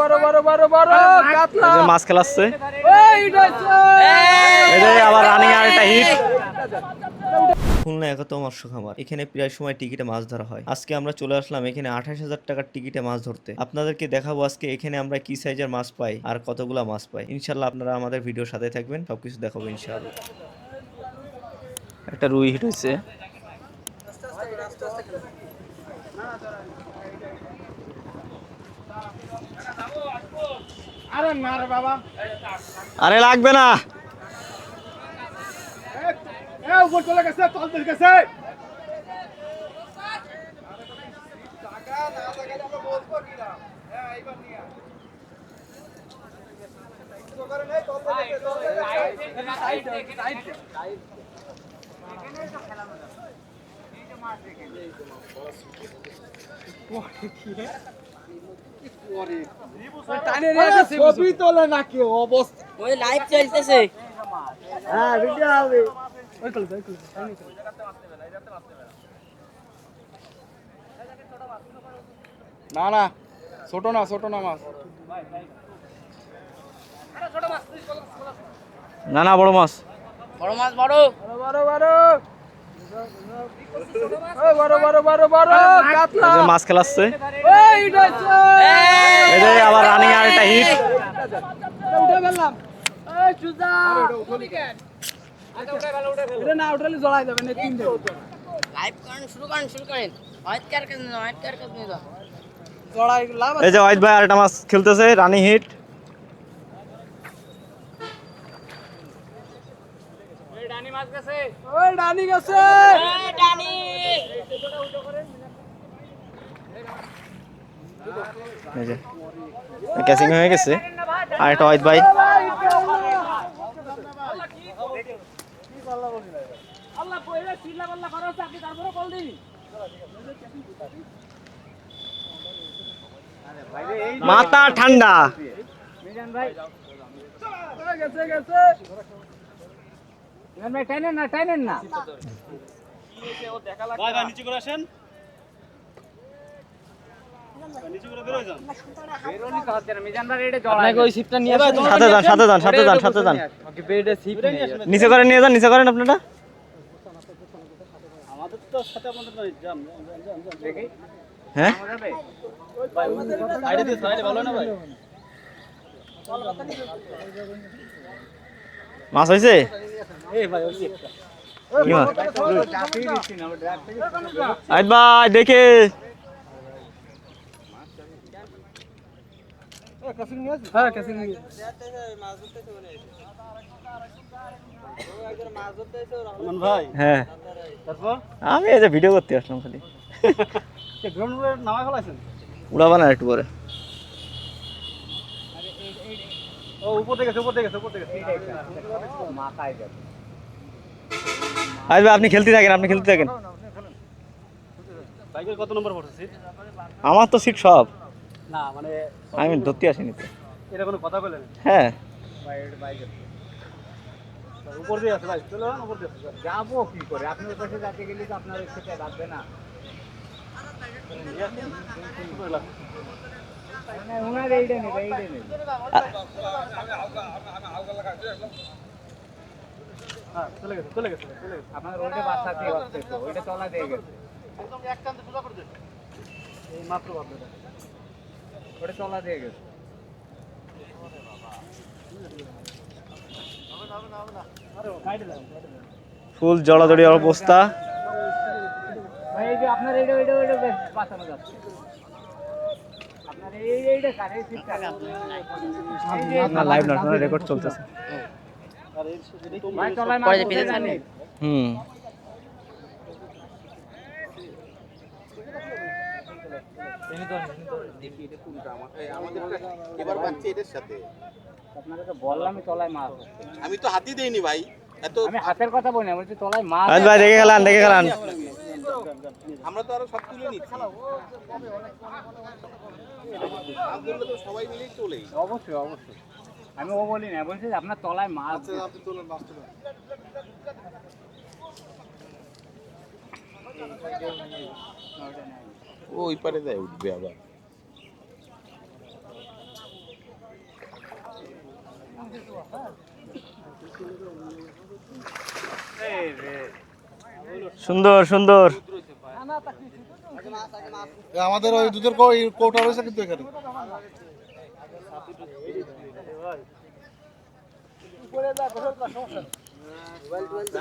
বড় বড় বড় বড় কাতলা। এই যে মাছ খেলাচ্ছে। এই যে আবার রানিং আর একটা হিট খুলনা একত মৎস্য খামার এখানে প্রায় সময় টিকিটে মাছ ধরা হয়। আজকে আমরা চলে আসলাম এখানে আঠাশ হাজার টাকার টিকিটে মাছ ধরতে। আপনাদেরকে দেখাবো আজকে এখানে আমরা কি সাইজের মাছ পাই আর কতগুলা মাছ পাই। ইনশাল্লাহ আপনারা আমাদের ভিডিওর সাথে থাকবেন। সবকিছু দেখাবো ইনশাল্লাহ একটা রুই হিট হয়েছে। আরে না রে বাবা। আরে লাগবে না। এ উপর চলে গেছে তল দিকে গেছে ছবি তোলে নাকি অবস্থা ওই লাইভ চলতেছে হ্যাঁ ভিডিও হবে না না ছোট না ছোট না মাছ। না না বড় মাছ। বড় মাছ বড়। বড় বড় বড়। মাছ খেলাচ্ছে। যে আবার রানিং আর একটা হিট এই সুজা এটা না উঠালে জড়াই যাবে না তিন লাইভ করেন শুরু করেন শুরু করেন হোয়াইট কার কাছে না হোয়াইট কার কাছে না জড়াই লাভ এই যে হোয়াইট ভাই আর একটা মাছ খেলতেছে রানিং হিট ওই ডানি গেছে। ডানি। এই যে ক্যাচিং হয়ে গেছে। আর একটা হোয়াইট ভাই মাথা ঠান্ডা। গেছে গেছে। ভাই টাইনেন না টাইনেন না। আপনাকে ওই সিপটা সাথে যান সাথে যান সাথে যান সাথে যান। বেডে সিপ নিয়ে আসুন। নিচে করে নিয়ে যান নিচে করেন আপনারা। হ্যাঁ? মাছ হয়েছে ভাই দেখে। হ্যাঁ হ্যাঁ। আমি এই যে ভিডিও করতে আসলাম খালি। উড়াবা না একটু পরে। আজ ভাই আপনি খেলতে থাকেন আপনি খেলতে থাকেন। কত নম্বর পড়ছে আমার তো সিট সব। না মানে আমি ধরতে আসিনি তো। এটা কোনো কথা বলেন? হ্যাঁ। উপর দিয়ে আছে ভাই চলো উপর দিয়ে। যাব কি করে? আপনার কাছে যাতে গেলে তো আপনার সেটা রাখবে না। চলে গেছে চলে গেছে আপনার দিয়ে ওইটা তলা দিয়ে গেছে তলা দিয়ে গেছে ফুল জড়াজড়ি অবস্থা আপনার এইটা ওইটা ওইটা যাচ্ছে আপনার এই এইটা কার এই সিটটা না লাইভ না রেকর্ড চলতেছে। হুম। আমি তো হাতি দেইনি ভাই এত আমি হাতের কথা বলি না বলছি তলায় মাছ ভাই দেখে খেলান দেখে খেলান আমরা তো আরও সব তুলে নিচ্ছি তো সবাই মিলেই তোলেই অবশ্যই অবশ্যই। আমি ও বলি না বলছি আপনার তলায় মাছ আপনি তোলেন মাছ তোলেন। ওই পারে যায় উঠবে আবার। সুন্দর সুন্দর। আমাদের ওই দুধের কৌটা রয়েছে কিন্তু এখানে। মোবাইল টোবাইল